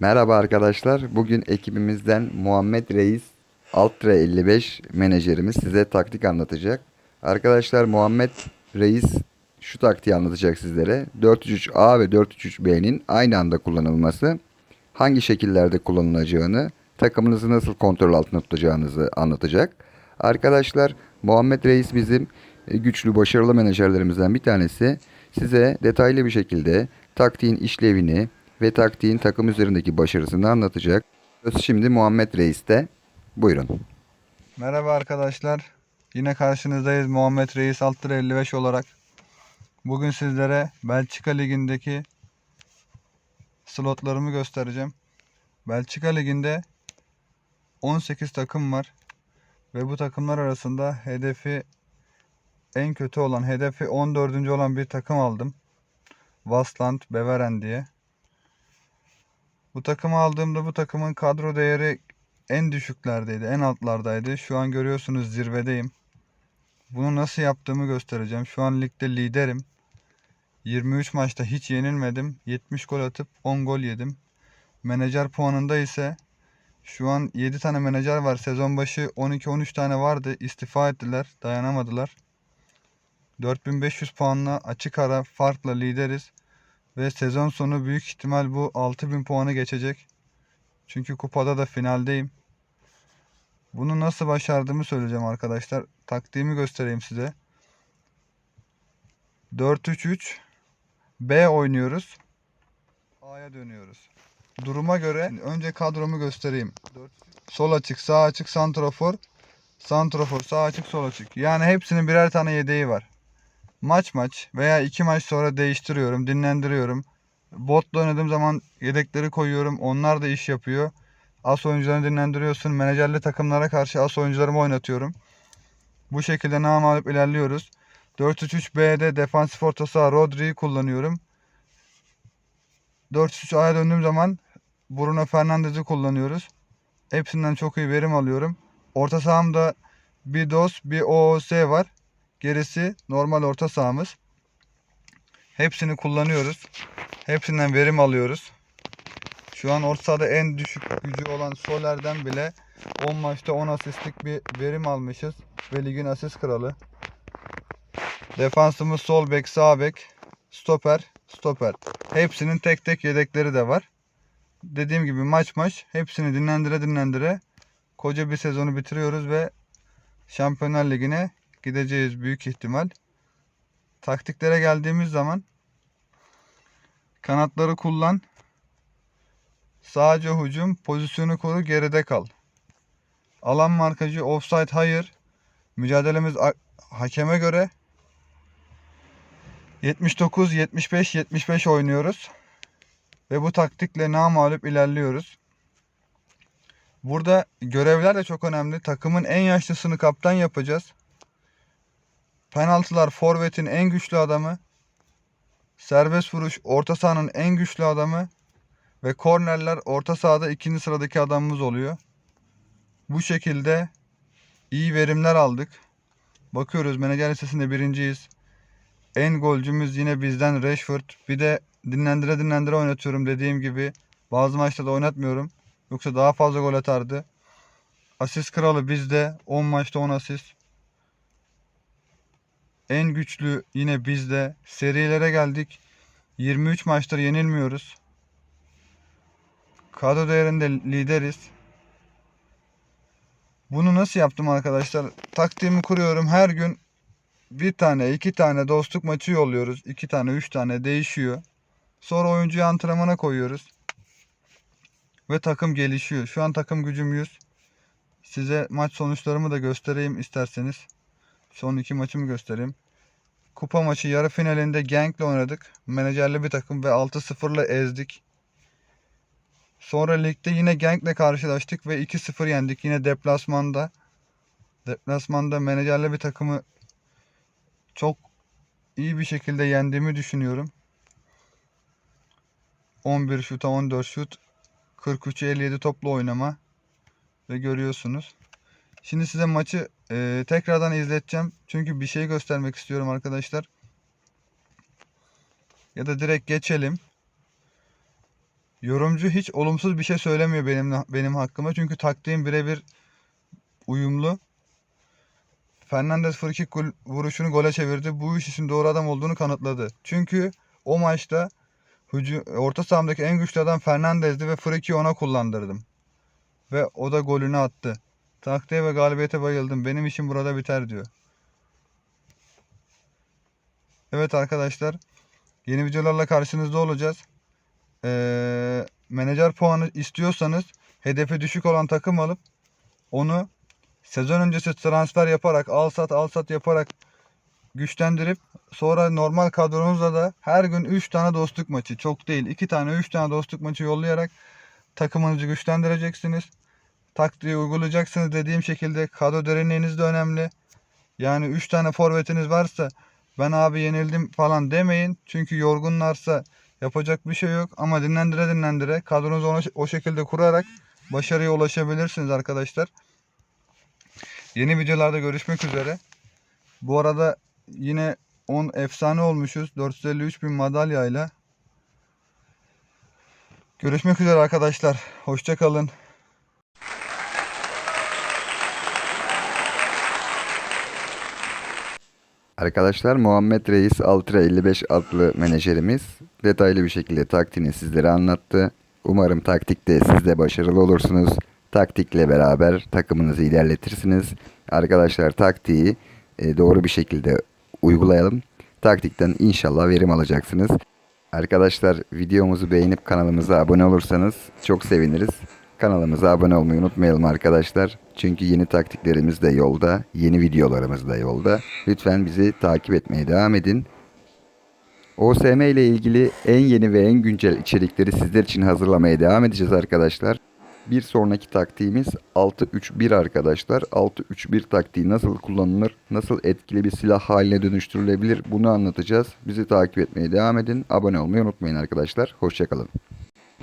Merhaba arkadaşlar. Bugün ekibimizden Muhammed Reis Altra 55 menajerimiz size taktik anlatacak. Arkadaşlar Muhammed Reis şu taktiği anlatacak sizlere. 433A ve 433B'nin aynı anda kullanılması, hangi şekillerde kullanılacağını, takımınızı nasıl kontrol altında tutacağınızı anlatacak. Arkadaşlar Muhammed Reis bizim e, güçlü, başarılı menajerlerimizden bir tanesi. Size detaylı bir şekilde taktiğin işlevini ve taktiğin takım üzerindeki başarısını anlatacak. Şimdi Muhammed Reis'te. Buyurun. Merhaba arkadaşlar. Yine karşınızdayız Muhammed Reis Alttır 55 olarak. Bugün sizlere Belçika Ligi'ndeki slotlarımı göstereceğim. Belçika Ligi'nde 18 takım var. Ve bu takımlar arasında hedefi en kötü olan, hedefi 14. olan bir takım aldım. Vasland Beveren diye. Bu takımı aldığımda bu takımın kadro değeri en düşüklerdeydi, en altlardaydı. Şu an görüyorsunuz zirvedeyim. Bunu nasıl yaptığımı göstereceğim. Şu an ligde liderim. 23 maçta hiç yenilmedim. 70 gol atıp 10 gol yedim. Menajer puanında ise şu an 7 tane menajer var. Sezon başı 12-13 tane vardı. İstifa ettiler. Dayanamadılar. 4500 puanla açık ara farkla lideriz. Ve sezon sonu büyük ihtimal bu 6000 puanı geçecek. Çünkü kupada da finaldeyim. Bunu nasıl başardığımı söyleyeceğim arkadaşlar. Taktiğimi göstereyim size. 4-3-3 B oynuyoruz. A'ya dönüyoruz. Duruma göre önce kadromu göstereyim. Sol açık, sağ açık, santrafor. Santrafor, sağ açık, sol açık. Yani hepsinin birer tane yedeği var. Maç maç veya iki maç sonra değiştiriyorum, dinlendiriyorum. Botla oynadığım zaman yedekleri koyuyorum. Onlar da iş yapıyor. As oyuncularını dinlendiriyorsun. Menajerli takımlara karşı as oyuncularımı oynatıyorum. Bu şekilde namalip ilerliyoruz. 4-3-3-B'de defansif orta saha Rodri'yi kullanıyorum. 4-3-3-A'ya döndüğüm zaman Bruno Fernandes'i kullanıyoruz. Hepsinden çok iyi verim alıyorum. Orta sahamda bir DOS, bir OOS var. Gerisi normal orta sahamız. Hepsini kullanıyoruz. Hepsinden verim alıyoruz. Şu an orta sahada en düşük gücü olan Soler'den bile 10 maçta 10 asistlik bir verim almışız. Ve ligin asist kralı. Defansımız sol bek, sağ bek, stoper, stoper. Hepsinin tek tek yedekleri de var. Dediğim gibi maç maç hepsini dinlendire dinlendire koca bir sezonu bitiriyoruz ve Şampiyonlar Ligi'ne gideceğiz büyük ihtimal. Taktiklere geldiğimiz zaman kanatları kullan. Sadece hücum, pozisyonu koru, geride kal. Alan markacı, offside hayır. Mücadelemiz hakeme göre 79 75 75 oynuyoruz. Ve bu taktikle namağlup ilerliyoruz. Burada görevler de çok önemli. Takımın en yaşlısını kaptan yapacağız. Penaltılar forvetin en güçlü adamı. Serbest vuruş orta sahanın en güçlü adamı. Ve kornerler orta sahada ikinci sıradaki adamımız oluyor. Bu şekilde iyi verimler aldık. Bakıyoruz menajer listesinde birinciyiz. En golcümüz yine bizden Rashford. Bir de dinlendire dinlendire oynatıyorum dediğim gibi. Bazı maçlarda oynatmıyorum. Yoksa daha fazla gol atardı. Asist kralı bizde. 10 maçta 10 asist. En güçlü yine bizde. Serilere geldik. 23 maçtır yenilmiyoruz. Kadro değerinde lideriz. Bunu nasıl yaptım arkadaşlar? Taktiğimi kuruyorum. Her gün bir tane, iki tane dostluk maçı yolluyoruz. iki tane, üç tane değişiyor. Sonra oyuncuyu antrenmana koyuyoruz. Ve takım gelişiyor. Şu an takım gücüm 100. Size maç sonuçlarımı da göstereyim isterseniz. Son iki maçımı göstereyim. Kupa maçı yarı finalinde Genk'le oynadık. Menajerli bir takım ve 6-0'la ezdik. Sonra ligde yine Genk'le karşılaştık ve 2-0 yendik. Yine deplasmanda. Deplasmanda menajerli bir takımı çok iyi bir şekilde yendiğimi düşünüyorum. 11 şuta 14 şut 43 57 toplu oynama ve görüyorsunuz. Şimdi size maçı e, tekrardan izleteceğim. Çünkü bir şey göstermek istiyorum arkadaşlar. Ya da direkt geçelim. Yorumcu hiç olumsuz bir şey söylemiyor benim benim hakkıma. Çünkü taktiğim birebir uyumlu. Fernandes frikik vuruşunu gole çevirdi. Bu iş için doğru adam olduğunu kanıtladı. Çünkü o maçta orta sahamdaki en güçlü adam Fernandes'di ve frikiyi ona kullandırdım. Ve o da golünü attı. Taktiğe ve galibiyete bayıldım. Benim işim burada biter diyor. Evet arkadaşlar. Yeni videolarla karşınızda olacağız. Ee, menajer puanı istiyorsanız hedefi düşük olan takım alıp onu sezon öncesi transfer yaparak al sat al sat yaparak güçlendirip sonra normal kadronuzla da her gün 3 tane dostluk maçı çok değil 2 tane 3 tane dostluk maçı yollayarak takımınızı güçlendireceksiniz. Taktiği uygulayacaksınız dediğim şekilde kadro derinliğiniz de önemli. Yani 3 tane forvetiniz varsa ben abi yenildim falan demeyin. Çünkü yorgunlarsa yapacak bir şey yok. Ama dinlendire dinlendire kadronuzu ona- o şekilde kurarak başarıya ulaşabilirsiniz arkadaşlar. Yeni videolarda görüşmek üzere. Bu arada yine 10 efsane olmuşuz. 453 bin madalyayla. Görüşmek üzere arkadaşlar. Hoşçakalın. Arkadaşlar Muhammed Reis Ultra 55 adlı menajerimiz detaylı bir şekilde taktiğini sizlere anlattı. Umarım taktikte siz de başarılı olursunuz. Taktikle beraber takımınızı ilerletirsiniz. Arkadaşlar taktiği e, doğru bir şekilde uygulayalım. Taktikten inşallah verim alacaksınız. Arkadaşlar videomuzu beğenip kanalımıza abone olursanız çok seviniriz. Kanalımıza abone olmayı unutmayalım arkadaşlar. Çünkü yeni taktiklerimiz de yolda, yeni videolarımız da yolda. Lütfen bizi takip etmeye devam edin. OSM ile ilgili en yeni ve en güncel içerikleri sizler için hazırlamaya devam edeceğiz arkadaşlar. Bir sonraki taktiğimiz 6-3-1 arkadaşlar. 6-3-1 taktiği nasıl kullanılır, nasıl etkili bir silah haline dönüştürülebilir bunu anlatacağız. Bizi takip etmeye devam edin. Abone olmayı unutmayın arkadaşlar. Hoşçakalın.